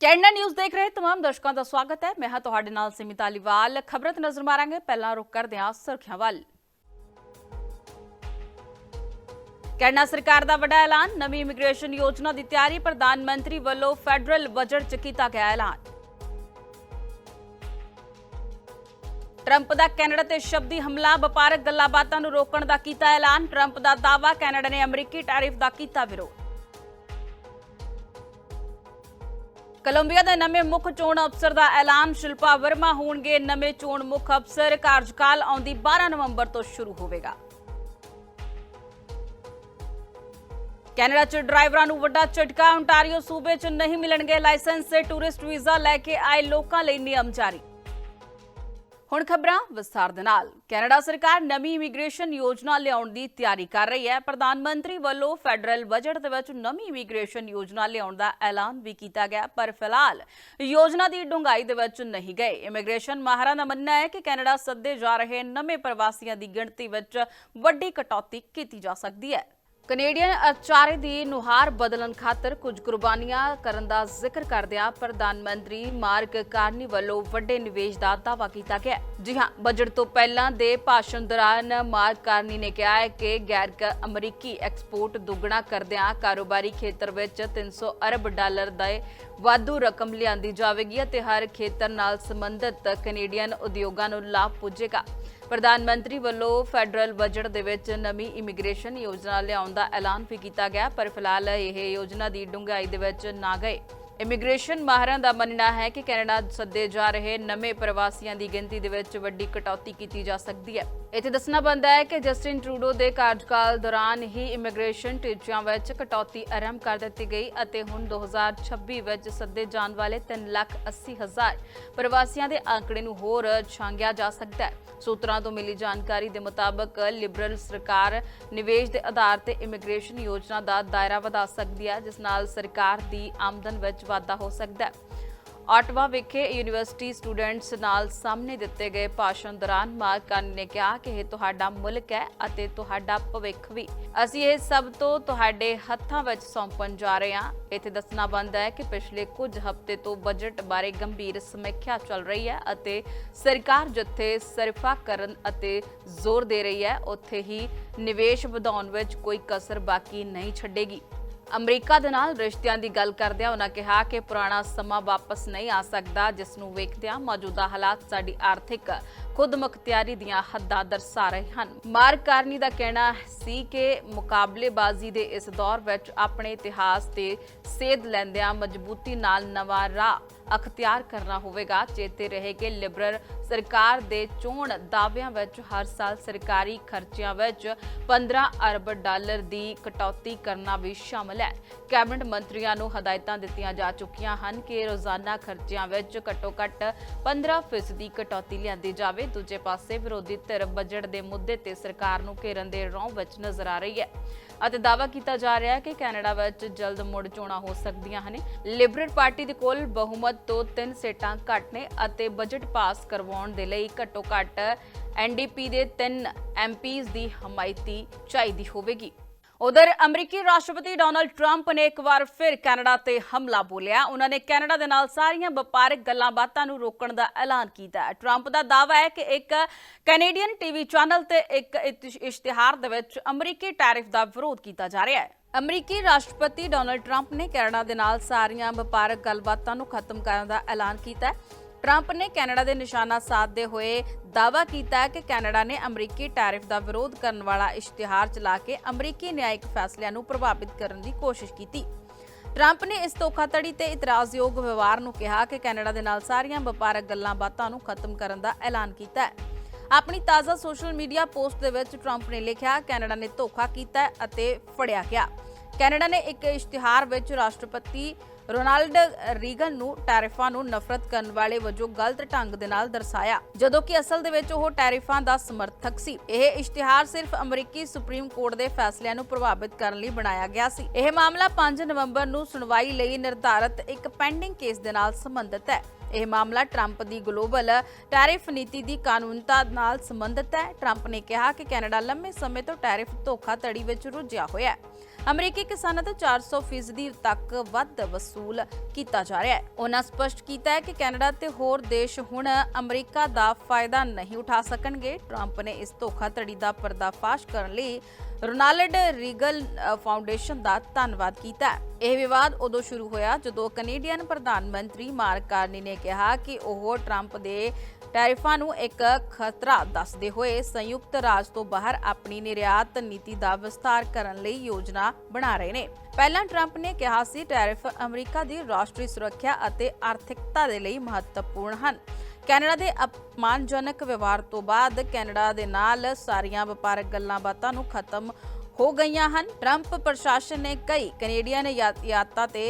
Canada news ਦੇਖ ਰਹੇ तमाम ਦਰਸ਼ਕਾਂ ਦਾ ਸਵਾਗਤ ਹੈ ਮੈਂ ਹਾਂ ਤੁਹਾਡੇ ਨਾਲ ਸਿਮਿਤ ਅਲੀਵਾਲ ਖਬਰਾਂ ਤੇ ਨਜ਼ਰ ਮਾਰਾਂਗੇ ਪਹਿਲਾਂ ਰੁਕ ਕਰਦੇ ਹਾਂ ਸੁਰਖੀਆਂ ਵੱਲ ਕੈਨੇਡਾ ਸਰਕਾਰ ਦਾ ਵੱਡਾ ਐਲਾਨ ਨਵੀਂ ਇਮੀਗ੍ਰੇਸ਼ਨ ਯੋਜਨਾ ਦੀ ਤਿਆਰੀ ਪ੍ਰਧਾਨ ਮੰਤਰੀ ਵੱਲੋਂ ਫੈਡਰਲ ਬਜਟ 'ਚ ਕੀਤਾ ਗਿਆ ਐਲਾਨ ਟਰੰਪ ਦਾ ਕੈਨੇਡਾ ਤੇ ਸ਼ਬਦੀ ਹਮਲਾ ਵਪਾਰਕ ਗੱਲਾਂਬਾਤਾਂ ਨੂੰ ਰੋਕਣ ਦਾ ਕੀਤਾ ਐਲਾਨ ਟਰੰਪ ਦਾ ਦਾਅਵਾ ਕੈਨੇਡਾ ਨੇ ਅਮਰੀਕੀ ਟੈਰਿਫ ਦਾ ਕੀਤਾ ਵਿਰੋਧ ਕੋਲੰਬੀਆ ਦੇ ਨਵੇਂ ਮੁੱਖ ਚੋਣ ਅਫਸਰ ਦਾ ਐਲਾਨ ਸ਼ਿਲਪਾ ਵਰਮਾ ਹੋਣਗੇ ਨਵੇਂ ਚੋਣ ਮੁੱਖ ਅਫਸਰ। ਕਾਰਜਕਾਲ ਆਉਂਦੀ 12 ਨਵੰਬਰ ਤੋਂ ਸ਼ੁਰੂ ਹੋਵੇਗਾ। ਕੈਨੇਡਾ 'ਚ ਡਰਾਈਵਰਾਂ ਨੂੰ ਵੱਡਾ ਝਟਕਾ ontario ਸੂਬੇ 'ਚ ਨਹੀਂ ਮਿਲਣਗੇ ਲਾਇਸੈਂਸ। ਤੇ ਟੂਰਿਸਟ ਵੀਜ਼ਾ ਲੈ ਕੇ ਆਏ ਲੋਕਾਂ ਲਈ ਨਿਯਮ ਜਾਰੀ। ਹੁਣ ਖਬਰਾਂ ਵਿਸਥਾਰ ਦੇ ਨਾਲ। ਕੈਨੇਡਾ ਸਰਕਾਰ ਨਵੀਂ ਇਮੀਗ੍ਰੇਸ਼ਨ ਯੋਜਨਾ ਲਿਆਉਣ ਦੀ ਤਿਆਰੀ ਕਰ ਰਹੀ ਹੈ। ਪ੍ਰਧਾਨ ਮੰਤਰੀ ਵੱਲੋਂ ਫੈਡਰਲ ਬਜਟ ਦੇ ਵਿੱਚ ਨਵੀਂ ਇਮੀਗ੍ਰੇਸ਼ਨ ਯੋਜਨਾ ਲਿਆਉਣ ਦਾ ਐਲਾਨ ਵੀ ਕੀਤਾ ਗਿਆ, ਪਰ ਫਿਲਹਾਲ ਯੋਜਨਾ ਦੀ ਡੂੰਘਾਈ ਦੇ ਵਿੱਚ ਨਹੀਂ ਗਏ। ਇਮੀਗ੍ਰੇਸ਼ਨ ਮਾਹਰਾਂ ਦਾ ਮੰਨਣਾ ਹੈ ਕਿ ਕੈਨੇਡਾ ਸੱਦੇ ਜਾ ਰਹੇ ਨਵੇਂ ਪ੍ਰਵਾਸੀਆਂ ਦੀ ਗਿਣਤੀ ਵਿੱਚ ਵੱਡੀ ਕਟੌਤੀ ਕੀਤੀ ਜਾ ਸਕਦੀ ਹੈ। ਕੈਨੇਡੀਅਨ ਅਚਾਰੇ ਦੀ ਨੁਹਾਰ ਬਦਲਣ ਖਾਤਰ ਕੁਝ ਕੁਰਬਾਨੀਆਂ ਕਰਨ ਦਾ ਜ਼ਿਕਰ ਕਰਦਿਆਂ ਪ੍ਰਧਾਨ ਮੰਤਰੀ ਮਾਰਕ ਕਾਰਨੀ ਵੱਲੋਂ ਵੱਡੇ ਨਿਵੇਸ਼ ਦਾ ਦਾਅਵਾ ਕੀਤਾ ਗਿਆ। ਜੀ ਹਾਂ ਬਜਟ ਤੋਂ ਪਹਿਲਾਂ ਦੇ ਭਾਸ਼ਣ ਦੌਰਾਨ ਮਾਰਕ ਕਾਰਨੀ ਨੇ ਕਿਹਾ ਹੈ ਕਿ ਗੈਰ ਅਮਰੀਕੀ ਐਕਸਪੋਰਟ ਦੁੱਗਣਾ ਕਰਦਿਆਂ ਕਾਰੋਬਾਰੀ ਖੇਤਰ ਵਿੱਚ 300 ਅਰਬ ਡਾਲਰ ਦੇ ਵਾਧੂ ਰਕਮ ਲਿਆਂਦੀ ਜਾਵੇਗੀ ਅਤੇ ਹਰ ਖੇਤਰ ਨਾਲ ਸੰਬੰਧਿਤ ਕੈਨੇਡੀਅਨ ਉਦਯੋਗਾਂ ਨੂੰ ਲਾਭ ਪੁੱਜੇਗਾ। ਪ੍ਰਧਾਨ ਮੰਤਰੀ ਵੱਲੋਂ ਫੈਡਰਲ ਬਜਟ ਦੇ ਵਿੱਚ ਨਵੀਂ ਇਮੀਗ੍ਰੇਸ਼ਨ ਯੋਜਨਾ ਲਿਆਉਣ ਦਾ ਐਲਾਨ ਵੀ ਕੀਤਾ ਗਿਆ, ਪਰ ਫਿਲਹਾਲ ਇਹ ਯੋਜਨਾ ਦੀ ਡੂੰਘਾਈ ਦੇ ਵਿੱਚ ਨਾ ਗਏ। ਇਮੀਗ੍ਰੇਸ਼ਨ ਮਾਹਰਾਂ ਦਾ ਮੰਨਣਾ ਹੈ ਕਿ ਕੈਨੇਡਾ ਸੱਦੇ ਜਾ ਰਹੇ ਨਵੇਂ ਪ੍ਰਵਾਸੀਆਂ ਦੀ ਗਿਣਤੀ ਦੇ ਵਿੱਚ ਵੱਡੀ ਕਟੌਤੀ ਕੀਤੀ ਜਾ ਸਕਦੀ ਹੈ। ਇੱਥੇ ਦੱਸਣਾ ਪੈਂਦਾ ਹੈ ਕਿ ਜਸਟਿਨ ਟਰੂਡੋ ਦੇ ਕਾਰਜਕਾਲ ਦੌਰਾਨ ਹੀ ਇਮੀਗ੍ਰੇਸ਼ਨ ਟੀਚਿਆਂ ਵਿੱਚ ਕਟੌਤੀ ਆਰੰਭ ਕਰ ਦਿੱਤੀ ਗਈ ਅਤੇ ਹੁਣ 2026 ਵਿੱਚ ਸੱਦੇ ਜਾਣ ਵਾਲੇ 3,80,000 ਪ੍ਰਵਾਸੀਆਂ ਦੇ ਆંકੜੇ ਨੂੰ ਹੋਰ ਛਾਂਗਿਆ ਜਾ ਸਕਦਾ ਹੈ। ਸੂਤਰਾਂ ਤੋਂ ਮਿਲੀ ਜਾਣਕਾਰੀ ਦੇ ਮੁਤਾਬਕ ਲਿਬਰਲ ਸਰਕਾਰ ਨਿਵੇਸ਼ ਦੇ ਆਧਾਰ ਤੇ ਇਮੀਗ੍ਰੇਸ਼ਨ ਯੋਜਨਾ ਦਾ ਦਾਇਰਾ ਵਧਾ ਸਕਦੀ ਹੈ ਜਿਸ ਨਾਲ ਸਰਕਾਰ ਦੀ ਆਮਦਨ ਵਿੱਚ ਵਾਧਾ ਹੋ ਸਕਦਾ ਹੈ। ਆਟਵਾ ਵਿਖੇ ਯੂਨੀਵਰਸਿਟੀ ਸਟੂਡੈਂਟਸ ਨਾਲ ਸਾਹਮਣੇ ਦਿੱਤੇ ਗਏ ਭਾਸ਼ਣ ਦੌਰਾਨ ਮਾਰਕ ਕਾਰਨੀ ਨੇ ਕਿਹਾ ਕਿ ਇਹ ਤੁਹਾਡਾ ਮੁਲਕ ਹੈ ਅਤੇ ਤੁਹਾਡਾ ਭਵਿੱਖ ਵੀ। ਅਸੀਂ ਇਹ ਸਭ ਤੋਂ ਤੁਹਾਡੇ ਹੱਥਾਂ ਵਿੱਚ ਸੌਂਪਣ ਜਾ ਰਹੇ ਹਾਂ। ਇੱਥੇ ਦੱਸਣਾ ਬਣਦਾ ਹੈ ਕਿ ਪਿਛਲੇ ਕੁਝ ਹਫ਼ਤੇ ਤੋਂ ਬਜਟ ਬਾਰੇ ਗੰਭੀਰ ਸਮੀਖਿਆ ਚੱਲ ਰਹੀ ਹੈ ਅਤੇ ਸਰਕਾਰ ਜਿੱਥੇ ਸਰਫਾ ਕਰਨ ਅਤੇ ਜ਼ੋਰ ਦੇ ਰਹੀ ਹੈ, ਉੱਥੇ ਹੀ ਨਿਵੇਸ਼ ਵਧਾਉਣ ਵਿੱਚ ਕੋਈ ਕਸਰ ਬਾਕੀ ਨਹੀਂ ਛੱਡੇਗੀ। ਅਮਰੀਕਾ ਦੇ ਨਾਲ ਰਿਸ਼ਤਿਆਂ ਦੀ ਗੱਲ ਕਰਦਿਆਂ ਉਹਨਾਂ ਕਿਹਾ ਕਿ ਪੁਰਾਣਾ ਸਮਾਂ ਵਾਪਸ ਨਹੀਂ ਆ ਸਕਦਾ, ਜਿਸ ਨੂੰ ਵੇਖਦਿਆਂ ਮੌਜੂਦਾ ਹਾਲਾਤ ਸਾਡੀ ਆਰਥਿਕ ਖੁਦਮੁਖਤਿਆਰੀ ਦੀਆਂ ਹੱਦਾਂ ਦਰਸਾ ਰਹੇ ਹਨ। ਮਾਰਕ ਕਾਰਨੀ ਦਾ ਕਹਿਣਾ ਸੀ ਕਿ ਮੁਕਾਬਲੇਬਾਜ਼ੀ ਦੇ ਇਸ ਦੌਰ ਵਿੱਚ ਆਪਣੇ ਇਤਿਹਾਸ ਤੇ ਸੇਧ ਲੈਂਦਿਆਂ ਮਜ਼ਬੂਤੀ ਨਾਲ ਨਵਾਂ ਰਾਹ ਅਖਤਿਆਰ ਕਰਨਾ ਹੋਵੇਗਾ। ਚੇਤੇ ਰਹੇ ਕਿ ਲਿਬਰਲ ਸਰਕਾਰ ਦੇ ਚੋਣ ਦਾਅਵਿਆਂ ਵਿੱਚ ਹਰ ਸਾਲ ਸਰਕਾਰੀ ਖਰਚਿਆਂ ਵਿੱਚ 15 ਅਰਬ ਡਾਲਰ ਦੀ ਕਟੌਤੀ ਕਰਨਾ ਵੀ ਸ਼ਾਮਲ ਹੈ। ਕੈਬਨਿਟ ਮੰਤਰੀਆਂ ਨੂੰ ਹਦਾਇਤਾਂ ਦਿੱਤੀਆਂ ਜਾ ਚੁੱਕੀਆਂ ਹਨ ਕਿ ਰੋਜ਼ਾਨਾ ਖਰਚਿਆਂ ਵਿੱਚ ਘੱਟੋ-ਘੱਟ 15% ਦੀ ਕਟੌਤੀ ਲਿਆਂਦੀ ਜਾਵੇ। ਦੂਜੇ ਪਾਸੇ ਵਿਰੋਧੀ ਧਿਰ ਬਜਟ ਦੇ ਮੁੱਦੇ ਤੇ ਸਰਕਾਰ ਨੂੰ ਘੇਰਨ ਦੇ ਰੌਂ ਵਿੱਚ ਨਜ਼ਰ ਆ ਰਹੀ ਹੈ। ਅਤੇ ਦਾਅਵਾ ਕੀਤਾ ਜਾ ਰਿਹਾ ਹੈ ਕਿ ਕੈਨੇਡਾ ਵਿੱਚ ਜਲਦ ਮੁੜ ਚੋਣਾਂ ਹੋ ਸਕਦੀਆਂ ਹਨ। ਲਿਬਰਲ ਪਾਰਟੀ ਦੇ ਕੋਲ ਬਹੁਮਤ ਤੋਂ ਤਿੰਨ ਸੀਟਾਂ ਘੱਟ ਨੇ ਅਤੇ ਬਜਟ ਪਾਸ ਕਰਵਾਉਣ ਦੇ ਲਈ ਘੱਟੋ ਘੱਟ ਐਨਡੀਪੀ ਦੇ ਤਿੰਨ ਐਮਪੀਜ਼ ਦੀ ਹਮਾਇਤੀ ਚਾਹੀਦੀ ਹੋਵੇਗੀ। ਉਧਰ ਅਮਰੀਕੀ ਰਾਸ਼ਟਰਪਤੀ ਡੋਨਲਡ ਟਰੰਪ ਨੇ ਇੱਕ ਵਾਰ ਫਿਰ ਕੈਨੇਡਾ ਤੇ ਹਮਲਾ ਬੋਲਿਆ। ਉਹਨਾਂ ਨੇ ਕੈਨੇਡਾ ਦੇ ਨਾਲ ਸਾਰੀਆਂ ਵਪਾਰਕ ਗੱਲਾਂ-ਬਾਤਾਂ ਨੂੰ ਰੋਕਣ ਦਾ ਐਲਾਨ ਕੀਤਾ। ਹੈ ਟਰੰਪ ਦਾ ਦਾਅਵਾ ਹੈ ਕਿ ਇੱਕ ਕੈਨੇਡੀਅਨ ਟੀਵੀ ਚੈਨਲ ਤੇ ਇੱਕ ਇਸ਼ਤਿਹਾਰ ਦੇ ਵਿੱਚ ਅਮਰੀਕੀ ਟੈਰਿਫ ਦਾ ਵਿਰੋਧ ਕੀਤਾ ਜਾ ਰਿਹਾ ਹੈ। ਅਮਰੀਕੀ ਰਾਸ਼ਟਰਪਤੀ ਡੋਨਲਡ ਟਰੰਪ ਨੇ ਕੈਨੇਡਾ ਦੇ ਨਾਲ ਸਾਰੀਆਂ ਵਪਾਰਕ ਗੱਲਬਾਤਾਂ ਨੂੰ ਖਤਮ ਕਰਨ ਦਾ ਐਲਾਨ ਕੀਤਾ ਹੈ। ਟਰੰਪ ਨੇ ਕੈਨੇਡਾ ਦੇ ਨਿਸ਼ਾਨਾ ਸਾਧਦੇ ਹੋਏ ਦਾਅਵਾ ਕੀਤਾ ਹੈ ਕਿ ਕੈਨੇਡਾ ਨੇ ਅਮਰੀਕੀ ਟੈਰਿਫ ਦਾ ਵਿਰੋਧ ਕਰਨ ਵਾਲਾ ਇਸ਼ਤਿਹਾਰ ਚਲਾ ਕੇ ਅਮਰੀਕੀ ਨਿਆਇਕ ਫੈਸਲਿਆਂ ਨੂੰ ਪ੍ਰਭਾਵਿਤ ਕਰਨ ਦੀ ਕੋਸ਼ਿਸ਼ ਕੀਤੀ। ਟਰੰਪ ਨੇ ਇਸ ਧੋਖਾਧੜੀ ਤੇ ਇਤਰਾਜ਼ਯੋਗ ਵਿਵਹਾਰ ਨੂੰ ਕਿਹਾ ਕਿ ਕੈਨੇਡਾ ਦੇ ਨਾਲ ਸਾਰੀਆਂ ਵਪਾਰਕ ਗੱਲਾਂ-ਬਾਤਾਂ ਨੂੰ ਖਤਮ ਕਰਨ ਦਾ ਐਲਾਨ ਕੀਤਾ ਹੈ। ਆਪਣੀ ਤਾਜ਼ਾ ਸੋਸ਼ਲ ਮੀਡੀਆ ਪੋਸਟ ਦੇ ਵਿੱਚ ਟਰੰਪ ਨੇ ਲਿਖਿਆ, ਕੈਨੇਡਾ ਨੇ ਧੋਖਾ ਕੀਤਾ ਅਤੇ ਫੜਿਆ ਗਿਆ। ਕੈਨੇਡਾ ਨੇ ਇੱਕ ਇਸ਼ਤਿਹਾਰ ਵਿੱਚ ਰਾਸ਼ਟਰਪਤੀ ਰੋਨਾਲਡ ਰੀਗਨ ਨੂੰ ਟੈਰਿਫਾਂ ਨੂੰ ਨਫ਼ਰਤ ਕਰਨ ਵਾਲੇ ਵਜੋਂ ਗਲਤ ਢੰਗ ਦੇ ਨਾਲ ਦਰਸਾਇਆ, ਜਦੋਂ ਕਿ ਅਸਲ ਦੇ ਵਿੱਚ ਉਹ ਟੈਰਿਫਾਂ ਦਾ ਸਮਰਥਕ ਸੀ। ਇਹ ਇਸ਼ਤਿਹਾਰ ਸਿਰਫ ਅਮਰੀਕੀ ਸੁਪਰੀਮ ਕੋਰਟ ਦੇ ਫੈਸਲਿਆਂ ਨੂੰ ਪ੍ਰਭਾਵਿਤ ਕਰਨ ਲਈ ਬਣਾਇਆ ਗਿਆ ਸੀ। ਇਹ ਮਾਮਲਾ 5 ਨਵੰਬਰ ਨੂੰ ਸੁਣਵਾਈ ਲਈ ਨਿਰਧਾਰਤ ਇੱਕ ਪੈਂਡਿੰਗ ਕੇਸ ਦੇ ਨਾਲ ਸੰਬੰਧਿਤ ਹੈ। ਇਹ ਮਾਮਲਾ ਟਰੰਪ ਦੀ ਗਲੋਬਲ ਟੈਰਿਫ ਨੀਤੀ ਦੀ ਕਾਨੂੰਨਤਾ ਨਾਲ ਸੰਬੰਧਿਤ ਹੈ। ਟਰੰਪ ਨੇ ਕਿਹਾ ਕਿ ਕੈਨੇਡਾ ਲੰਮੇ ਸਮੇਂ ਤੋਂ ਟੈਰਿਫ ਧੋਖਾਧੜੀ ਵਿੱਚ ਰੁੱਝਿਆ ਹੋਇਆ ਹੈ। ਅਮਰੀਕੀ ਕਿਸਾਨਾਂ ਤੋਂ 400 ਫੀਸਦੀ ਤੱਕ ਵੱਧ ਵਸੂਲ ਕੀਤਾ ਜਾ ਰਿਹਾ ਹੈ। ਉਹਨਾਂ ਸਪਸ਼ਟ ਕੀਤਾ ਹੈ ਕਿ ਕੈਨੇਡਾ ਤੇ ਹੋਰ ਦੇਸ਼ ਹੁਣ ਅਮਰੀਕਾ ਦਾ ਫਾਇਦਾ ਨਹੀਂ ਉਠਾ ਸਕਣਗੇ। ਟਰੰਪ ਨੇ ਇਸ ਧੋਖਾਧੜੀ ਦਾ ਪਰਦਾਫਾਸ਼ ਕਰਨ ਲਈ ਰੋਨਾਲਡ ਰੀਗਲ ਫਾਊਂਡੇਸ਼ਨ ਦਾ ਧੰਨਵਾਦ ਕੀਤਾ। ਇਹ ਵਿਵਾਦ ਉਦੋਂ ਸ਼ੁਰੂ ਹੋਇਆ ਜਦੋਂ ਕੈਨੇਡੀਅਨ ਪ੍ਰਧਾਨ ਮੰਤਰੀ ਮਾਰਕ ਕਾਰਨੀ ਨੇ ਕਿਹਾ ਕਿ ਉਹ ਟਰੰਪ ਦੇ ਟੈਰਿਫਾਂ ਨੂੰ ਇੱਕ ਖਤਰਾ ਦੱਸਦੇ ਹੋਏ ਸੰਯੁਕਤ ਰਾਜ ਤੋਂ ਬਾਹਰ ਆਪਣੀ ਨਿਰਯਾਤ ਨੀਤੀ ਦਾ ਵਿਸਤਾਰ ਕਰਨ ਲਈ ਯੋਜਨਾ ਬਣਾ ਰਹੇ ਨੇ। ਪਹਿਲਾਂ ਟਰੰਪ ਨੇ ਕਿਹਾ ਸੀ, ਟੈਰਿਫ ਅਮਰੀਕਾ ਦੀ ਰਾਸ਼ਟਰੀ ਸੁਰੱਖਿਆ ਅਤੇ ਆਰਥਿਕਤਾ ਦੇ ਲਈ ਮਹੱਤਵਪੂਰਨ ਹਨ। ਕੈਨੇਡਾ ਦੇ ਅਪਮਾਨਜਨਕ ਵਿਵਹਾਰ ਤੋਂ ਬਾਅਦ ਕੈਨੇਡਾ ਦੇ ਨਾਲ ਸਾਰੀਆਂ ਵਪਾਰਕ ਗੱਲਾਂ ਬਾਤਾਂ ਨੂੰ ਖਤਮ ਹੋ ਗਈਆਂ ਹਨ। ਟਰੰਪ ਪ੍ਰਸ਼ਾਸਨ ਨੇ ਕਈ ਕੈਨੇਡੀਅਨ ਯਾਤਾਂ ਤੇ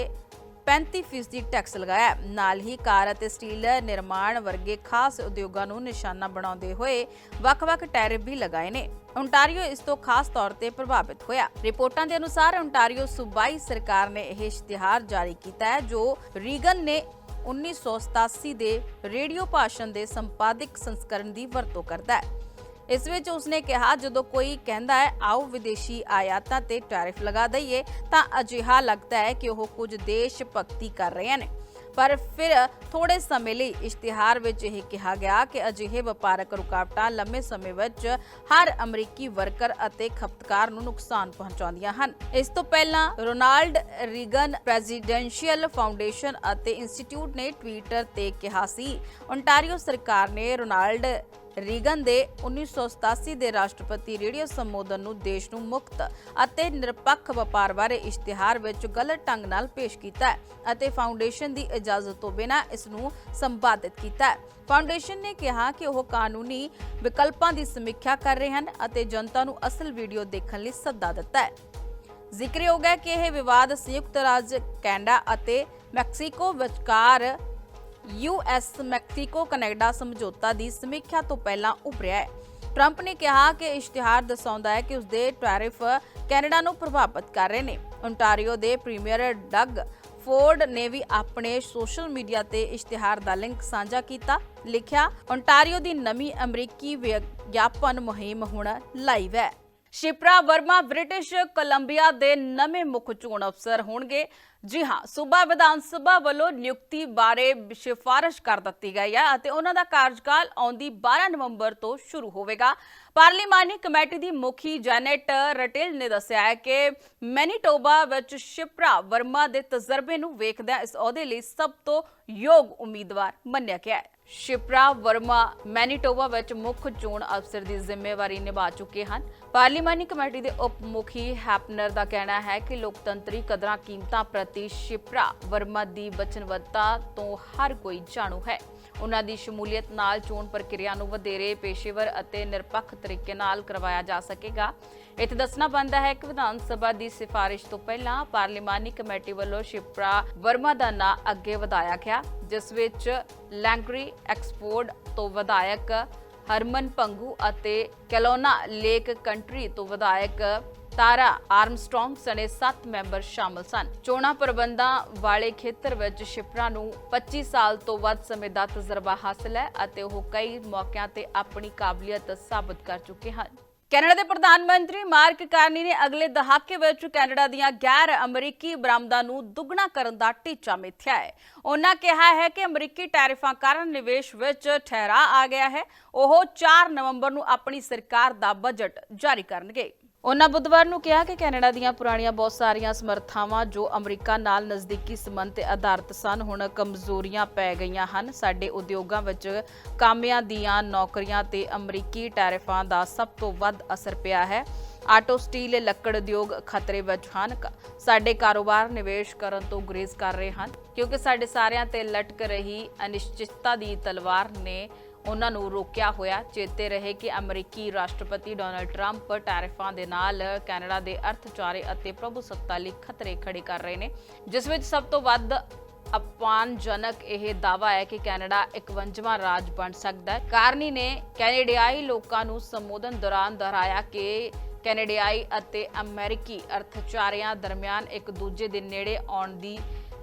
35% ਟੈਕਸ ਲਗਾਇਆ। ਨਾਲ ਹੀ ਕਾਰ ਅਤੇ ਸਟੀਲ ਨਿਰਮਾਣ ਵਰਗੇ ਖਾਸ ਉਦਯੋਗਾਂ ਨੂੰ ਨਿਸ਼ਾਨਾ ਬਣਾਉਂਦੇ ਹੋਏ ਵੱਖ-ਵੱਖ ਟੈਰਿਫ ਵੀ ਲਗਾਏ ਨੇ। ਓਨਟਾਰੀਓ ਇਸ ਤੋਂ ਖਾਸ ਤੌਰ ਤੇ ਪ੍ਰਭਾਵਿਤ ਹੋਇਆ। ਰਿਪੋਰਟਾਂ ਦੇ ਅਨੁਸਾਰ ਓਨਟਾਰੀਓ ਸੂਬਾਈ ਸਰਕਾਰ ਨੇ ਇਹ ਇਸ਼ਤਿਹਾਰ ਜਾਰੀ ਕੀਤਾ ਹੈ, ਜੋ ਰੀਗਨ ਨੇ 1987 ਦੇ ਰੇਡੀਓ ਭਾਸ਼ਣ ਦੇ ਸੰਪਾਦਿਕ ਸੰਸਕਰਣ ਦੀ ਵਰਤੋਂ ਕਰਦਾ ਹੈ। ਇਸ ਵਿੱਚ ਉਸਨੇ ਕਿਹਾ, ਜਦੋਂ ਕੋਈ ਕਹਿੰਦਾ ਹੈ, ਆਓ ਵਿਦੇਸ਼ੀ ਆਯਾਤਾਂ ਤੇ ਟੈਰਿਫ ਲਗਾ ਦਈਏ, ਤਾਂ ਅਜਿਹਾ ਲੱਗਦਾ ਹੈ ਕਿ ਉਹ ਕੁਝ ਦੇਸ਼ ਭਗਤੀ ਕਰ ਰਹੇ ਨੇ। ਪਰ ਫਿਰ ਥੋੜੇ ਸਮੇਂ ਲਈ ਇਸ਼ਤਿਹਾਰ ਵਿੱਚ ਇਹ ਕਿਹਾ ਗਿਆ ਕਿ ਅਜਿਹੇ ਵਪਾਰਕ ਰੁਕਾਵਟਾਂ ਲੰਮੇ ਸਮੇਂ ਵਿੱਚ ਹਰ ਅਮਰੀਕੀ ਵਰਕਰ ਅਤੇ ਖਪਤਕਾਰ ਨੂੰ ਨੁਕਸਾਨ ਪਹੁੰਚਾਉਂਦੀਆਂ ਹਨ। ਇਸ ਤੋਂ ਪਹਿਲਾਂ ਰੋਨਾਲਡ ਰੀਗਨ ਪ੍ਰੈਜ਼ੀਡੈਂਸ਼ੀਅਲ ਫਾਊਂਡੇਸ਼ਨ ਅਤੇ ਇੰਸਟੀਚਿਊਟ ਨੇ ਟਵਿੱਟਰ ਤੇ ਕਿਹਾ ਸੀ ਓਨਟਾਰੀਓ ਸਰਕਾਰ ਨੇ ਰੋਨਾਲਡ ਰੀਗਨ ਦੇ 1987 ਦੇ ਰਾਸ਼ਟਰਪਤੀ ਰੇਡੀਓ ਸੰਬੋਧਨ ਨੂੰ ਦੇਸ਼ ਨੂੰ ਮੁਕਤ ਅਤੇ ਨਿਰਪੱਖ ਵਪਾਰ ਬਾਰੇ ਇਸ਼ਤਿਹਾਰ ਵਿੱਚ ਗਲਤ ਢੰਗ ਨਾਲ ਪੇਸ਼ ਕੀਤਾ ਹੈ ਅਤੇ ਫਾਊਂਡੇਸ਼ਨ ਦੀ ਇਜਾਜ਼ਤ ਤੋਂ ਬਿਨਾਂ ਇਸ ਨੂੰ ਸੰਪਾਦਿਤ ਕੀਤਾ ਹੈ। ਫਾਊਂਡੇਸ਼ਨ ਨੇ ਕਿਹਾ ਕਿ ਉਹ ਕਾਨੂੰਨੀ ਵਿਕਲਪਾਂ ਦੀ ਸਮੀਖਿਆ ਕਰ ਰਹੇ ਹਨ ਅਤੇ ਜਨਤਾ ਨੂੰ ਅਸਲ ਵੀਡੀਓ ਦੇਖਣ ਲਈ ਸੱਦਾ ਦਿੱਤਾ ਹੈ। ਜ਼ਿਕਰਯੋਗ ਹੈ ਕਿ ਇਹ ਵਿਵਾਦ ਸੰਯੁਕਤ ਰਾਜ ਕੈਨੇਡਾ ਅਤੇ ਮੈਕਸੀਕੋ ਵਿਚਕਾਰ ਯੂਐਸ ਮੈਕਸੀਕੋ, ਕੈਨੇਡਾ ਸਮਝੌਤਾ ਦੀ ਸਮੀਖਿਆ ਤੋਂ ਪਹਿਲਾਂ ਉਭਰਿਆ ਹੈ। ਟਰੰਪ ਨੇ ਕਿਹਾ ਕਿ ਇਸ਼ਤਿਹਾਰ ਦਰਸਾਉਂਦਾ ਹੈ ਕਿ ਉਸਦੇ ਟੈਰਿਫ ਕੈਨੇਡਾ ਨੂੰ ਪ੍ਰਭਾਵਿਤ ਕਰ ਰਹੇ ਨੇ। ਓਨਟਾਰੀਓ ਦੇ ਪ੍ਰੀਮੀਅਰ ਡੱਗ ਫੋਰਡ ਨੇ ਵੀ ਆਪਣੇ ਸੋਸ਼ਲ ਮੀਡੀਆ ਤੇ ਇਸ਼ਤਿਹਾਰ ਦਾ ਲਿੰਕ ਸਾਂਝਾ ਕੀਤਾ, ਲਿਖਿਆ ਓਨਟਾਰੀਓ ਦੀ ਨਵੀਂ ਅਮਰੀਕੀ ਵਿਗਿਆਪਨ ਮੁਹਿੰਮ ਹੁਣ ਲਾਈਵ ਹੈ। ਸ਼ਿਪਰਾ ਵਰਮਾ ਬ੍ਰਿਟਿਸ਼ ਕੋਲੰਬੀਆ ਦੇ ਨਵੇਂ ਮੁੱਖ ਚੋਣ ਅਫਸਰ ਹੋਣਗੇ। ਜੀ ਹਾਂ, ਸੂਬਾ ਵਿਧਾਨ ਸਭਾ ਵੱਲੋਂ ਨਿਯੁਕਤੀ ਬਾਰੇ ਸਿਫਾਰਿਸ਼ ਕਰ ਦਿੱਤੀ ਗਈ ਹੈ ਅਤੇ ਉਹਨਾਂ ਦਾ ਕਾਰਜਕਾਲ ਆਉਂਦੀ 12 ਨਵੰਬਰ ਤੋਂ ਸ਼ੁਰੂ ਹੋਵੇਗਾ। ਪਾਰਲੀਮਾਨੀ ਕਮੇਟੀ ਦੀ ਮੁਖੀ ਜੈਨੇਟ ਰਟੇਲ ਨੇ ਦੱਸਿਆ ਹੈ ਕਿ ਮੈਨੀਟੋਬਾ ਵਿੱਚ ਸ਼ਿਪਰਾ ਵਰਮਾ ਦੇ ਤਜਰਬੇ ਨੂੰ ਵੇਖਦਿਆਂ ਇਸ ਅਹੁਦੇ ਲਈ ਸਭ ਤੋਂ ਯੋਗ ਉਮੀਦਵਾਰ ਮੰਨਿਆ ਗਿਆ ਹੈ। ਸ਼ਿਪਰਾ ਵਰਮਾ ਮੈਨੀਟੋਬਾ ਵਿੱਚ ਮੁੱਖ ਚੋਣ ਅਫਸਰ ਦੀ ਜ਼ਿੰਮੇਵਾਰੀ ਨਿਭਾ ਚੁੱਕੇ ਹਨ। ਪਾਰਲੀਮਾਨੀ ਕਮੇਟੀ ਦੇ ਉਪ ਮੁਖੀ ਹੈਪਨਰ ਦਾ ਕਹਿਣਾ ਹੈ ਕਿ ਲੋਕਤੰਤਰੀ ਕਦਰਾਂ ਕੀਮਤਾਂ ਪ੍ਰਤੀ ਸ਼ਿਪਰਾ ਵਰਮਾ ਦੀ ਵਚਨਬੱਧਤਾ ਤੋਂ ਹਰ ਕੋਈ ਜਾਣੂ ਹੈ। ਉਹਨਾਂ ਦੀ ਸ਼ਮੂਲੀਅਤ ਨਾਲ ਚੋਣ ਪ੍ਰਕਿਰਿਆ ਨੂੰ ਵਧੇਰੇ ਪੇਸ਼ੇਵਰ ਅਤੇ ਨਿਰਪੱਖ ਤਰੀਕੇ ਨਾਲ ਕਰਵਾਇਆ ਜਾ ਸਕੇਗਾ। ਇੱਥੇ ਦੱਸਣਾ ਬਣਦਾ ਹੈ ਕਿ ਵਿਧਾਨ ਸਭਾ ਦੀ ਸਿਫਾਰਿਸ਼ ਤੋਂ ਪਹਿਲਾਂ ਪਾਰਲੀਮਾਨੀ ਕਮੇਟੀ ਵੱਲੋਂ ਸ਼ਿਪਰਾ ਵਰਮਾ ਦਾ ਨਾਂ ਅੱਗੇ ਵਧਾਇਆ ਗਿਆ, ਜਿਸ ਵਿੱਚ ਲੈਂਗਰੀ ਐਕਸਪੋਰਟ ਤੋਂ ਵਿਧਾਇਕ ਹਰਮਨ ਪੰਗੂ ਅਤੇ ਕੈਲੋਨਾ ਲੇਕ ਕੰਟਰੀ ਤੋਂ ਵਿਧਾਇਕ ਤਾਰਾ ਆਰਮਸਟ੍ਰੋਂਗ ਸਣੇ 7 ਮੈਂਬਰ ਸ਼ਾਮਲ ਸਨ। ਚੋਣਾਂ ਪ੍ਰਬੰਧਾਂ ਵਾਲੇ ਖੇਤਰ ਵਿੱਚ ਸ਼ਿਪਰਾ ਨੂੰ 25 ਸਾਲ ਤੋਂ ਵੱਧ ਸਮੇਂ ਦਾ ਤਜਰਬਾ ਹਾਸਲ ਹੈ ਅਤੇ ਉਹ ਕਈ ਮੌਕਿਆਂ ਤੇ ਆਪਣੀ ਕਾਬਲੀਅਤ ਸਾਬਤ ਕਰ ਚੁੱਕੇ ਹਨ। ਕੈਨੇਡਾ ਦੇ ਪ੍ਰਧਾਨ ਮੰਤਰੀ ਮਾਰਕ ਕਾਰਨੀ ਨੇ ਅਗਲੇ ਦਹਾਕੇ ਵਿੱਚ ਕੈਨੇਡਾ ਦੀਆਂ ਗੈਰ ਅਮਰੀਕੀ ਬਰਾਮਦਾਂ ਨੂੰ ਦੁੱਗਣਾ ਕਰਨ ਦਾ ਟੀਚਾ ਮਿੱਥਿਆ ਹੈ। ਉਹਨਾਂ ਕਿਹਾ ਹੈ ਕਿ ਅਮਰੀਕੀ ਟੈਰਿਫਾਂ ਕਾਰਨ ਨਿਵੇਸ਼ ਵਿੱਚ ਠਹਿਰਾ ਆ ਗਿਆ ਹੈ। ਉਹ 4 ਨਵੰਬਰ ਨੂੰ ਆਪਣੀ ਸਰਕਾਰ ਦਾ ਬਜਟ ਜਾਰੀ ਕਰਨਗੇ। ਉਹਨਾਂ ਬੁੱਧਵਾਰ ਨੂੰ ਕਿਹਾ ਕਿ ਕੈਨੇਡਾ ਦੀਆਂ ਪੁਰਾਣੀਆਂ ਬਹੁਤ ਸਾਰੀਆਂ ਸਮਰੱਥਾਵਾਂ ਜੋ ਅਮਰੀਕਾ ਨਾਲ ਨਜ਼ਦੀਕੀ ਸੰਬੰਧ ਤੇ ਆਧਾਰਿਤ ਸਨ, ਹੁਣ ਕਮਜ਼ੋਰੀਆਂ ਪੈ ਗਈਆਂ ਹਨ। ਸਾਡੇ ਉਦਯੋਗਾਂ ਵਿੱਚ ਕਾਮਿਆਂ ਦੀਆਂ ਨੌਕਰੀਆਂ ਤੇ ਅਮਰੀਕੀ ਟੈਰਿਫਾਂ ਦਾ ਸਭ ਤੋਂ ਵੱਧ ਅਸਰ ਪਿਆ ਹੈ। ਆਟੋ, ਸਟੀਲ, ਲੱਕੜ ਉਦਯੋਗ ਖਤਰੇ ਵਿੱਚ ਹਨ। ਸਾਡੇ ਕਾਰੋਬਾਰ ਨਿਵੇਸ਼ ਕਰਨ ਤੋਂ ਗੁਰੇਜ਼ ਕਰ ਰਹੇ ਹਨ, ਕਿਉਂਕਿ ਸਾਡੇ ਸਾਰਿਆਂ ਤੇ ਲਟਕ ਰਹੀ ਅਨਿਸ਼ਚਿਤਤਾ ਦੀ ਤਲਵਾਰ ਨੇ ਉਹਨਾਂ ਨੂੰ ਰੋਕਿਆ ਹੋਇਆ। ਚੇਤੇ ਰਹੇ ਕਿ ਅਮਰੀਕੀ ਰਾਸ਼ਟਰਪਤੀ ਡੋਨਲਡ ਟਰੰਪ ਟੈਰਿਫਾਂ ਦੇ ਨਾਲ ਕੈਨੇਡਾ ਦੇ ਅਰਥਚਾਰੇ ਅਤੇ ਪ੍ਰਭੂਸੱਤਾ ਲਈ ਖਤਰੇ ਖੜੇ ਕਰ ਰਹੇ ਨੇ। ਜਿਸ ਵਿੱਚ ਸਭ ਤੋਂ ਵੱਧ ਅਪਮਾਨਜਨਕ ਇਹ ਦਾਵਾ ਹੈ ਕਿ ਕੈਨੇਡਾ 51ਵਾਂ ਰਾਜ ਬਣ ਸਕਦਾ ਹੈ। ਕਾਰਨੀ ਨੇ ਕੈਨੇਡੀਆਈ ਲੋਕਾਂ ਨੂੰ ਸੰਬੋਧਨ ਦੌਰਾਨ ਦੁਹਰਾਇਆ ਕਿ ਕੈਨੇਡੀਆਈ ਅਤੇ ਅਮਰੀਕੀ ਅਰਥਚਾਰਿਆਂ ਦਰਮਿਆਨ ਇੱਕ ਦੂਜੇ ਦੇ ਨੇੜੇ ਆਉਣ ਦੀ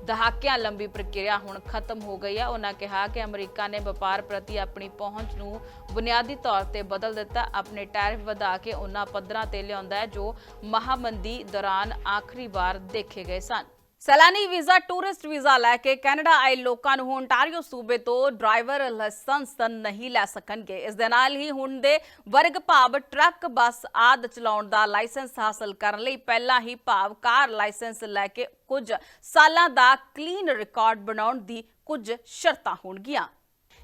ਦਹਾਕਿਆਂ ਲੰਬੀ ਪ੍ਰਕਿਰਿਆ ਹੁਣ ਖਤਮ ਹੋ ਗਈ ਹੈ ਉਹਨਾਂ ਕਿਹਾ ਕਿ ਅਮਰੀਕਾ ਨੇ ਵਪਾਰ ਪ੍ਰਤੀ ਆਪਣੀ ਪਹੁੰਚ ਨੂੰ ਬੁਨਿਆਦੀ ਤੌਰ ਤੇ ਬਦਲ ਦਿੱਤਾ। ਆਪਣੇ ਟੈਰਿਫ ਵਧਾ ਕੇ ਉਹਨਾਂ ਪੱਧਰਾਂ ਤੇ ਲਿਆਉਂਦਾ ਹੈ, ਜੋ ਮਹਾਮੰਦੀ ਦੌਰਾਨ ਆਖਰੀ ਵਾਰ ਦੇਖੇ ਗਏ ਸਨ। ਸੈਲਾਨੀ ਵੀਜ਼ਾ, ਟੂਰਿਸਟ ਵੀਜ਼ਾ ਲੈ ਕੇ ਕੈਨੇਡਾ ਆਏ ਲੋਕਾਂ ਨੂੰ ਓਨਟਾਰੀਓ ਸੂਬੇ ਤੋਂ ਡਰਾਈਵਰ ਲਾਇਸੈਂਸ ਨਹੀਂ ਲੈ ਸਕਣਗੇ। ਇਸ ਦੇ ਨਾਲ ਹੀ ਹੁਣ ਦੇ ਵਰਗ ਭਾਵ ਟਰੱਕ, ਬੱਸ ਆਦ ਚਲਾਉਣ ਦਾ ਲਾਇਸੈਂਸ ਹਾਸਲ ਕਰਨ ਲਈ ਪਹਿਲਾਂ ਹੀ ਭਾਵ ਕਾਰ ਲਾਇਸੈਂਸ ਲੈ ਕੇ ਕੁਝ ਸਾਲਾਂ ਦਾ ਕਲੀਨ ਰਿਕਾਰਡ ਬਣਾਉਣ ਦੀ ਕੁਝ ਸ਼ਰਤਾਂ ਹੋਣਗੀਆਂ।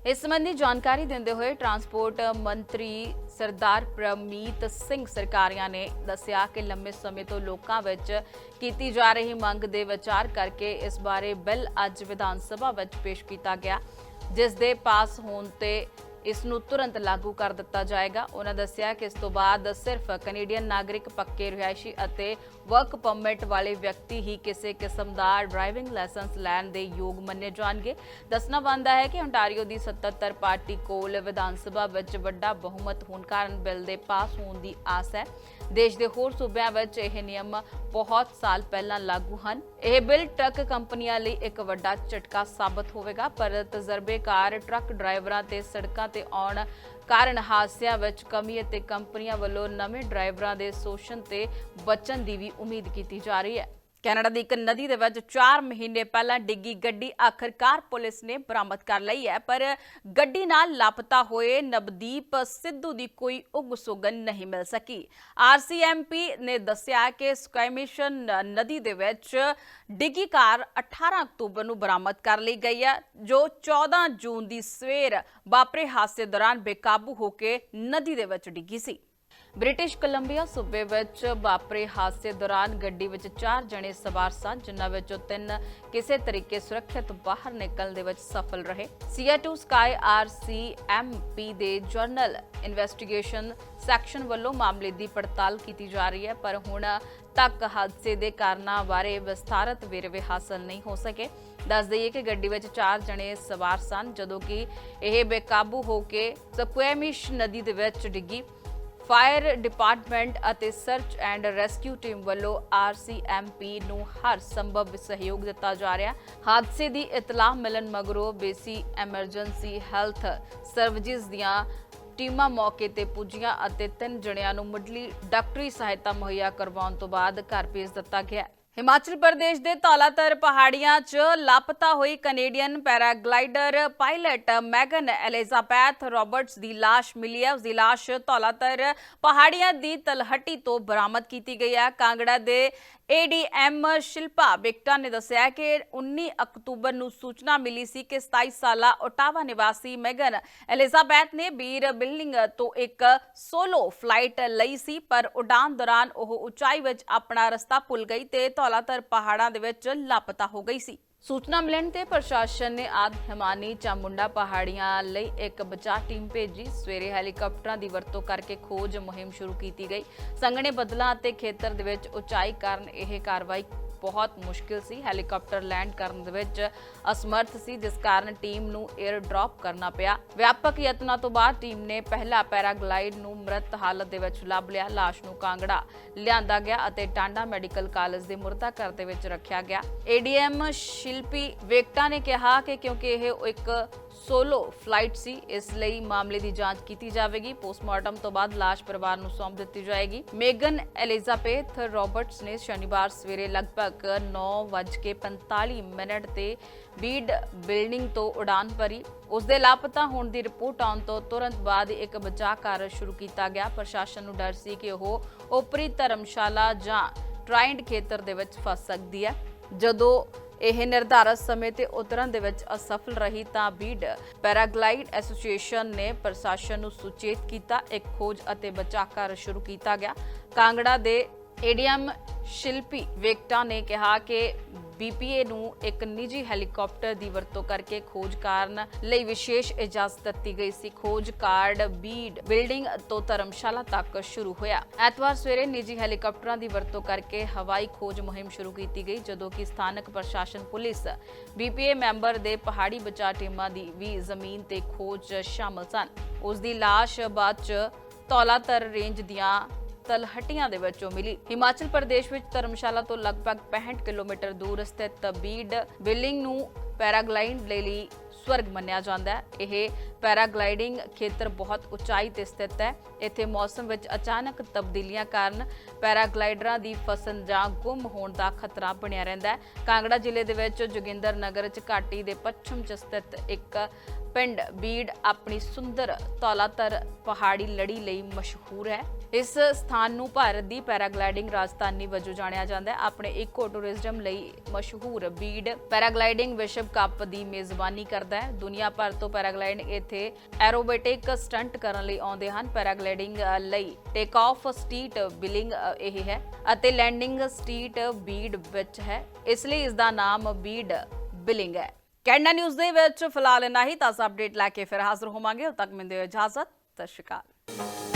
ਇਸ ਸੰਬੰਧੀ ਜਾਣਕਾਰੀ ਦਿੰਦੇ ਹੋਏ ਟਰਾਂਸਪੋਰਟ ਮੰਤਰੀ ਸਰਦਾਰ ਪ੍ਰਮੀਤ ਸਿੰਘ ਸਰਕਾਰੀਆ ਨੇ ਦੱਸਿਆ ਕਿ ਲੰਮੇ ਸਮੇਂ ਤੋਂ ਲੋਕਾਂ ਵਿੱਚ ਕੀਤੀ ਜਾ ਰਹੀ ਮੰਗ ਦੇ ਵਿਚਾਰ ਕਰਕੇ ਇਸ ਬਾਰੇ ਬਿੱਲ ਅੱਜ ਵਿਧਾਨ ਸਭਾ ਵਿੱਚ ਪੇਸ਼ ਕੀਤਾ ਗਿਆ, ਜਿਸ ਦੇ ਪਾਸ ਹੋਣ ਤੇ ਇਸ ਨੂੰ ਤੁਰੰਤ ਲਾਗੂ ਕਰ ਦਿੱਤਾ ਜਾਏਗਾ। ਉਹਨਾਂ ਦੱਸਿਆ ਕਿ ਇਸ ਤੋਂ ਬਾਅਦ ਸਿਰਫ ਕੈਨੇਡੀਅਨ ਨਾਗਰਿਕ ਪੱਕੇ ਰਿਹਾਇਸ਼ੀ ਅਤੇ ਵਰਕ ਪਰਮਿਟ ਵਾਲੇ ਵਿਅਕਤੀ ਹੀ ਕਿਸੇ ਕਿਸਮ ਦਾ ਡਰਾਈਵਿੰਗ ਲਾਇਸੈਂਸ ਲੈਣ ਦੇ ਯੋਗ ਮੰਨੇ ਜਾਣਗੇ। ਦੱਸਣਾ ਬਣਦਾ ਹੈ ਕਿ ontario ਦੀ 77 ਪਾਰਟੀ ਕੋਲ ਵਿਧਾਨ ਸਭਾ ਵਿੱਚ ਵੱਡਾ ਬਹੁਮਤ ਹੋਣ ਕਾਰਨ ਬਿੱਲ ਦੇ ਪਾਸ ਹੋਣ ਦੀ ਆਸ ਹੈ। ਦੇਸ਼ ਦੇ ਹੋਰ ਸੂਬਿਆਂ ਵਿੱਚ ਇਹ ਨਿਯਮ ਬਹੁਤ ਸਾਲ ਪਹਿਲਾਂ ਲਾਗੂ ਹਨ। ਇਹ ਬਿੱਲ ਟਰੱਕ ਕੰਪਨੀਆਂ ਲਈ ਇੱਕ ਵੱਡਾ ਝਟਕਾ ਸਾਬਤ ਹੋਵੇਗਾ, ਪਰ ਤਜਰਬੇਕਾਰ ਟਰੱਕ ਡਰਾਈਵਰਾਂ ਤੇ ਸੜਕਾਂ ਤੇ ਆਉਣ ਕਾਰਨ ਹਾਦਸਿਆਂ ਵਿੱਚ ਕਮੀ ਅਤੇ ਕੰਪਨੀਆਂ ਵੱਲੋਂ ਨਵੇਂ ਡਰਾਈਵਰਾਂ ਦੇ ਸ਼ੋਸ਼ਣ ਤੇ ਬਚਣ ਦੀ ਵੀ ਉਮੀਦ ਕੀਤੀ ਜਾ ਰਹੀ ਹੈ। ਕੈਨੇਡਾ ਦੀ ਇੱਕ ਨਦੀ ਦੇ ਵਿੱਚ 4 ਮਹੀਨੇ ਪਹਿਲਾਂ ਡਿੱਗੀ ਗੱਡੀ ਆਖਰਕਾਰ ਪੁਲਿਸ ਨੇ ਬਰਾਮਦ ਕਰ ਲਈ ਹੈ, ਪਰ ਗੱਡੀ ਨਾਲ ਲਾਪਤਾ ਹੋਏ ਨਵਦੀਪ ਸਿੱਧੂ ਦੀ ਕੋਈ ਉਗ ਸੁਗਨ ਨਹੀਂ ਮਿਲ ਸਕੀ। ਆਰਸੀਐਮਪੀ ਨੇ ਦੱਸਿਆ ਕਿ ਸਕੈਮਿਸ਼ਨ ਨਦੀ ਦੇ ਵਿੱਚ ਡਿੱਗੀ ਕਾਰ 18 ਅਕਤੂਬਰ ਨੂੰ ਬਰਾਮਦ ਕਰ ਲਈ ਗਈ ਹੈ, ਜੋ 14 ਜੂਨ ਦੀ ਸਵੇਰ ਵਾਪਰੇ ਹਾਦਸੇ ਦੌਰਾਨ ਬੇਕਾਬੂ ਹੋ ਕੇ ਨਦੀ ਦੇ ਵਿੱਚ ਡਿੱਗੀ ਸੀ। ਬ੍ਰਿਟਿਸ਼ ਕੋਲੰਬੀਆ ਸੂਬੇ ਵਿੱਚ ਵਾਪਰੇ ਹਾਦਸੇ ਦੌਰਾਨ ਗੱਡੀ ਵਿੱਚ ਚਾਰ ਜਣੇ ਸਵਾਰ ਸਨ, ਜਿਨ੍ਹਾਂ ਵਿੱਚੋਂ ਤਿੰਨ ਕਿਸੇ ਤਰੀਕੇ ਸੁਰੱਖਿਅਤ ਬਾਹਰ ਨਿਕਲਣ ਦੇ ਵਿੱਚ ਸਫਲ ਰਹੇ। ਸੀਆ2 ਸਕਾਈ ਆਰਸੀਐਮਪੀ ਦੇ ਜਰਨਲ ਇਨਵੈਸਟੀਗੇਸ਼ਨ ਸੈਕਸ਼ਨ ਵੱਲੋਂ ਮਾਮਲੇ ਦੀ ਪੜਤਾਲ ਕੀਤੀ ਜਾ ਰਹੀ ਹੈ, ਪਰ ਹੁਣ ਤੱਕ ਹਾਦਸੇ ਦੇ ਕਾਰਨਾਂ ਬਾਰੇ ਵਿਸਥਾਰਤ ਵੇਰਵੇ ਹਾਸਲ ਨਹੀਂ ਹੋ ਸਕੇ। ਦੱਸ ਦਈਏ ਕਿ ਗੱਡੀ ਵਿੱਚ ਚਾਰ ਜਣੇ ਸਵਾਰ ਸਨ, ਜਦੋਂ ਕਿ ਇਹ ਬੇਕਾਬੂ ਹੋ ਕੇ ਸਕੁਐਮਿਸ਼ ਨਦੀ ਦੇ ਵਿੱਚ ਡਿੱਗੀ। ਫਾਇਰ ਡਿਪਾਰਟਮੈਂਟ ਅਤੇ ਸਰਚ ਐਂਡ ਰੈਸਕਿਊ ਟੀਮ ਵੱਲੋਂ ਆਰਸੀਐਮਪੀ ਨੂੰ ਹਰ ਸੰਭਵ ਸਹਿਯੋਗ ਦਿੱਤਾ ਜਾ ਰਿਹਾ। ਹਾਦਸੇ ਦੀ ਇਤਲਾਹ ਮਿਲਣ ਮਗਰੋਂ ਬੇਸੀ ਐਮਰਜੈਂਸੀ ਹੈਲਥ ਸਰਵਿਸਿਜ਼ ਦੀਆਂ ਟੀਮਾਂ ਮੌਕੇ ਤੇ ਪੁੱਜੀਆਂ ਅਤੇ ਤਿੰਨ ਜਣਿਆਂ ਨੂੰ ਮੁੱਢਲੀ ਡਾਕਟਰੀ ਸਹਾਇਤਾ ਮੁਹੱਈਆ ਕਰਵਾਉਣ ਤੋਂ ਬਾਅਦ ਘਰ ਭੇਜ ਦਿੱਤਾ ਗਿਆ। ਹਿਮਾਚਲ ਪ੍ਰਦੇਸ਼ ਦੇ ਧੌਲਾਧਰ ਪਹਾੜੀਆਂ 'ਚ ਲਾਪਤਾ ਹੋਈ Canadian paraglider pilot Megan Elizabeth Roberts ਦੀ ਲਾਸ਼ ਮਿਲੀ ਹੈ। ਉਸ ਦੀ ਲਾਸ਼ ਧੌਲਾਧਰ ਪਹਾੜੀਆਂ ਦੀ ਤਲਹੱਟੀ ਤੋਂ ਬਰਾਮਦ ਕੀਤੀ ਗਈ ਹੈ। ਕਾਂਗੜਾ ਦੇ ਏਡੀਐਮ ਸ਼ਿਲਪਾ ਬਿਕਟਾ ਨੇ ਦੱਸਿਆ ਕਿ 19 ਅਕਤੂਬਰ ਨੂੰ ਸੂਚਨਾ ਮਿਲੀ ਸੀ ਕਿ 27 ਸਾਲਾ ਓਟਾਵਾ ਨਿਵਾਸੀ ਮੈਗਨ ਐਲਿਜ਼ਾਬੈਥ ਨੇ ਬੀਰ ਬਿਲਡਿੰਗ ਤੋਂ ਇੱਕ ਸੋਲੋ ਫਲਾਈਟ ਲਈ ਸੀ, ਪਰ ਉਡਾਨ ਦੌਰਾਨ ਉਹ ਉਚਾਈ ਵਿੱਚ ਆਪਣਾ ਰਸਤਾ ਭੁੱਲ ਗਈ ਤੇ ਧੌਲਾਧਰ ਪਹਾੜਾਂ ਦੇ ਵਿੱਚ ਲਾਪਤਾ ਹੋ ਗਈ ਸੀ। ਸੂਚਨਾ ਮਿਲਣ ਤੇ ਪ੍ਰਸ਼ਾਸਨ ਨੇ ਆਦ ਹਿਮਾਨੀ ਚਾਮੁੰਡਾ ਪਹਾੜੀਆਂ ਲਈ ਇੱਕ ਬਚਾਅ ਟੀਮ ਭੇਜੀ। ਸਵੇਰੇ ਹੈਲੀਕਾਪਟਰਾਂ ਦੀ ਵਰਤੋਂ ਕਰਕੇ ਖੋਜ ਮੁਹਿੰਮ ਸ਼ੁਰੂ ਕੀਤੀ ਗਈ। ਸੰਘਣੇ ਬੱਦਲਾਂ ਅਤੇ ਖੇਤਰ ਦੇ ਵਿੱਚ ਉਚਾਈ ਕਾਰਨ ਇਹ ਕਾਰਵਾਈ ਬਹੁਤ ਮੁਸ਼ਕਿਲ ਸੀ ਹੈਲੀਕਾਪਟਰ ਲੈਂਡ ਕਰਨ ਦੇ ਵਿੱਚ ਅਸਮਰਥ ਸੀ, ਜਿਸ ਕਾਰਨ ਟੀਮ ਨੂੰ 에ਅਰ ਡ੍ਰੌਪ ਕਰਨਾ ਪਿਆ। ਵਿਆਪਕ ਯਤਨਾਂ ਤੋਂ ਬਾਅਦ ਟੀਮ ਨੇ ਪਹਿਲਾ ਪੈਰਾਗਲਾਈਡ ਨੂੰ ਮ੍ਰਿਤ ਹਾਲਤ ਦੇ ਵਿੱਚ ਲੱਭ ਲਿਆ, ਲਾਸ਼ ਨੂੰ ਕਾਂਗੜਾ ਲਿਆਂਦਾ ਗਿਆ ਅਤੇ ਟਾਂਡਾ ਮੈਡੀਕਲ ਕਾਲਜ ਦੇ ਮੁਰਦਾ ਘਰ ਦੇ ਵਿੱਚ ਰੱਖਿਆ ਗਿਆ। ਏਡੀਐਮ ਸ਼ਿਲਪੀ ਵੇਕਟਾ ਨੇ ਕਿਹਾ ਕਿ ਕਿਉਂਕਿ ਇਹ ਇੱਕ ਸੋਲੋ ਫਲਾਈਟ ਸੀ। ਇਸ ਲਈ ਮਾਮਲੇ ਦੀ ਜਾਂਚ ਕੀਤੀ ਜਾਵੇਗੀ। ਪੋਸਟਮਾਰਟਮ ਤੋਂ ਬਾਅਦ ਲਾਸ਼ ਪਰਿਵਾਰ ਨੂੰ ਸੌਂਪ ਦਿੱਤੀ ਜਾਏਗੀ। ਮੇਗਨ ਐਲਿਜ਼ਾਬੈਥ ਰਾਬਰਟਸ ਨੇ ਸ਼ਨੀਵਾਰ ਸਵੇਰੇ ਲਗਭਗ 9:45 ਮਿੰਟ ਤੇ ਬੀਡ ਬਿਲਡਿੰਗ ਤੋਂ ਉਡਾਨ ਭਰੀ। ਉਸ ਦੇ ਲਾਪਤਾ ਹੋਣ ਦੀ ਰਿਪੋਰਟ ਆਉਣ ਤੋਂ ਤੁਰੰਤ ਬਾਅਦ ਇੱਕ ਬਚਾਅ ਕਾਰਜ ਸ਼ੁਰੂ ਕੀਤਾ ਗਿਆ। ਪ੍ਰਸ਼ਾਸਨ ਨੂੰ ਡਰ ਸੀ ਕਿ ਉਹ ਉਪਰੀ ਧਰਮਸ਼ਾਲਾ ਜਾਂ ਟ੍ਰਾਈਂਡ ਖੇਤਰ ਦੇ ਵਿੱਚ ਫਸ ਸਕਦੀ ਹੈ। ਜਦੋਂ ਇਹ ਨਿਰਧਾਰਤ ਸਮੇਂ ਤੇ ਉਤਰਨ ਦੇ ਵਿੱਚ ਅਸਫਲ ਰਹੀ ਤਾਂ ਬੀਡ ਪੈਰਾਗਲਾਈਡ ਐਸੋਸੀਏਸ਼ਨ ਨੇ ਪ੍ਰਸ਼ਾਸਨ ਨੂੰ ਸੁਚੇਤ ਕੀਤਾ, ਇੱਕ ਖੋਜ ਅਤੇ ਬਚਾਅ ਕਾਰਜ ਸ਼ੁਰੂ ਕੀਤਾ ਗਿਆ। ਕਾਂਗੜਾ ਦੇ ਏਡੀਐਮ ਸ਼ਿਲਪੀ ਵੇਕਟਾ ਨੇ ਕਿਹਾ ਕਿ ਬੀਪੀਏ ਨੂੰ ਇੱਕ ਨਿੱਜੀ ਹੈਲੀਕਾਪਟਰ ਦੀ ਵਰਤੋਂ ਕਰਕੇ ਖੋਜ ਕਾਰਨ ਲਈ ਵਿਸ਼ੇਸ਼ ਇਜਾਜ਼ਤ ਦਿੱਤੀ ਗਈ ਸੀ। ਖੋਜ ਕਾਰਡ, ਬੀਡ, ਬਿਲਡਿੰਗ ਤੋਂ ਧਰਮਸ਼ਾਲਾ ਤੱਕ ਸ਼ੁਰੂ ਹੋਇਆ। ਐਤਵਾਰ ਸਵੇਰੇ ਨਿੱਜੀ ਹੈਲੀਕਾਪਟਰਾਂ ਦੀ ਵਰਤੋਂ ਕਰਕੇ ਹਵਾਈ ਖੋਜ ਮੁਹਿੰਮ ਸ਼ੁਰੂ ਕੀਤੀ ਗਈ, ਜਦੋਂ ਕਿ ਸਥਾਨਕ ਪ੍ਰਸ਼ਾਸਨ, ਪੁਲਿਸ, ਬੀਪੀਏ ਮੈਂਬਰ ਦੇ ਪਹਾੜੀ ਬਚਾਅ ਟੀਮਾਂ ਦੀ ਵੀ ਜ਼ਮੀਨ ਤੇ ਖੋਜ ਸ਼ਾਮਲ ਸਨ। ਉਸ ਦੀ ਲਾਸ਼ ਬਾਅਦ 'ਚ ਤੌਲਾਤਰ ਰੇਂਜ ਦੀਆਂ ਤਲਹਟੀਆਂ ਦੇ ਵਿੱਚੋਂ ਮਿਲੀ। ਹਿਮਾਚਲ ਪ੍ਰਦੇਸ਼ ਵਿੱਚ ਧਰਮਸ਼ਾਲਾ ਤੋਂ ਲਗਭਗ 65 ਕਿਲੋਮੀਟਰ ਦੂਰ ਸਥਿਤ ਬੀਡ ਬਿਲਿੰਗ ਨੂੰ ਪੈਰਾਗਲਾਈਡ ਦੇ ਲਈ ਸਵਰਗ ਮੰਨਿਆ ਜਾਂਦਾ ਹੈ। ਇਹ ਪੈਰਾਗਲਾਈਡਿੰਗ ਖੇਤਰ ਬਹੁਤ ਉਚਾਈ ਤੇ ਸਥਿਤ ਹੈ। ਇੱਥੇ ਮੌਸਮ ਵਿੱਚ ਅਚਾਨਕ ਤਬਦੀਲੀਆਂ ਕਾਰਨ ਪੈਰਾਗਲਾਈਡਰਾਂ ਦੀ ਫਸਲ ਜਾਂ ਗੁੰਮ ਹੋਣ ਦਾ ਖਤਰਾ ਬਣਿਆ ਰਹਿੰਦਾ ਹੈ। ਕਾਂਗੜਾ ਜ਼ਿਲ੍ਹੇ ਦੇ ਵਿੱਚ ਜੋਗਿੰਦਰ ਨਗਰ ਚ ਘਾਟੀ ਦੇ ਪੱਛਮ ਚ ਸਥਿਤ ਇੱਕ ਪਿੰਡ ਬੀੜ ਆਪਣੀ ਸੁੰਦਰ, ਤੌਲਾਤਰ ਪਹਾੜੀ ਲੜੀ ਲਈ ਮਸ਼ਹੂਰ ਹੈ। ਇਸ ਸਥਾਨ ਨੂੰ ਭਾਰਤ ਦੀ ਪੈਰਾਗਲਾਈਡਿੰਗ ਰਾਜਧਾਨੀ ਵਜੋਂ ਜਾਣਿਆ ਜਾਂਦਾ ਹੈ। ਆਪਣੇ ਇਕੋ ਟੂਰਿਜ਼ਮ ਲਈ ਮਸ਼ਹੂਰ ਬੀੜ ਪੈਰਾਗਲਾਈਡਿੰਗ ਵਿਸ਼ਵ ਕੱਪ ਦੀ ਮੇਜ਼ਬਾਨੀ ਕਰਦਾ ਹੈ। ਦੁਨੀਆ ਭਰ ਤੋਂ ਪੈਰਾਗਲਾਈਡਿੰਗ ਇੱਥੇ ਐਰੋਬੈਟਿਕ ਸਟੰਟ ਕਰਨ ਲਈ ਆਉਂਦੇ ਹਨ। ਪੈਰਾਗਲਾਈਡਿੰਗ ਲਈ ਟੇਕ ਆਫ ਸਟਰੀਟ ਬਿਲਿੰਗ ਇਹ ਹੈ ਅਤੇ ਲੈਂਡਿੰਗ ਸਟਰੀਟ ਬੀੜ ਵਿੱਚ ਹੈ। ਇਸ ਲਈ ਇਸ ਦਾ ਨਾਮ ਬੀੜ ਬਿਲਿੰਗ ਹੈ। ਕੈਨੇਡਾ ਨਿਊਜ਼ ਦੇ ਵਿੱਚ ਫਿਲਹਾਲ ਇੰਨਾ ਹੀ। ਤਾਜ਼ਾ ਅਪਡੇਟ ਲੈ ਕੇ ਫਿਰ ਹਾਜ਼ਰ ਹੋਵਾਂਗੇ। ਉਦ ਤੱਕ ਮੈਨੂੰ ਇਜਾਜ਼ਤ। ਸਤਿ ਸ਼੍ਰੀ ਅਕਾਲ।